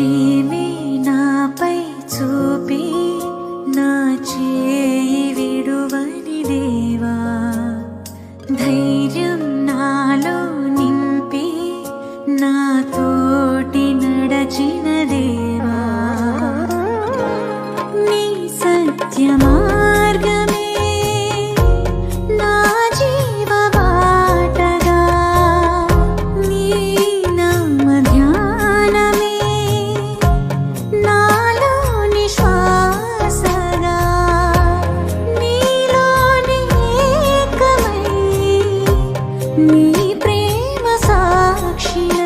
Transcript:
ప్రేమే నాపై చూపి నా చేయి విడువని దేవా. ధైర్యం నాలో నింపి నా తోటి నడచిన దేవా. నీ సత్యమా నీ ప్రేమ సాక్షి.